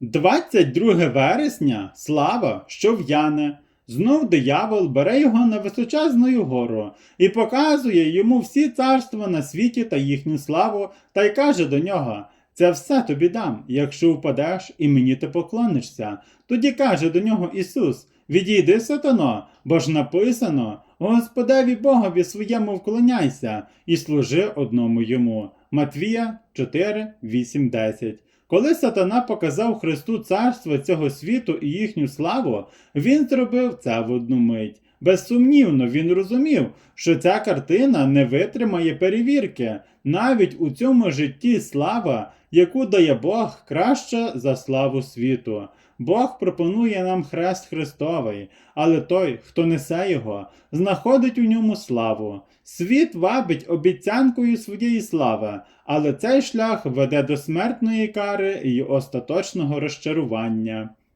22 вересня слава, що в'яне. Знов диявол бере його на височезну гору і показує йому всі царства на світі та їхню славу, та й каже до нього: Це все тобі дам, якщо впадеш і мені ти поклонишся. Тоді каже до нього Ісус: Відійди, сатано, бо ж написано: Господеві Богові своєму вклоняйся і служи одному йому. Матвія 4, 8, 10. Коли сатана показав Христу царство цього світу і їхню славу, він зробив це в одну мить. Безсумнівно, він розумів, що ця картина не витримає перевірки. Навіть у цьому житті слава, яку дає Бог, краща за славу світу. Бог пропонує нам хрест Христовий, але той, хто несе його, знаходить у ньому славу. Світ вабить обіцянкою своєї слави, але цей шлях веде до смертної кари і остаточного розчарування.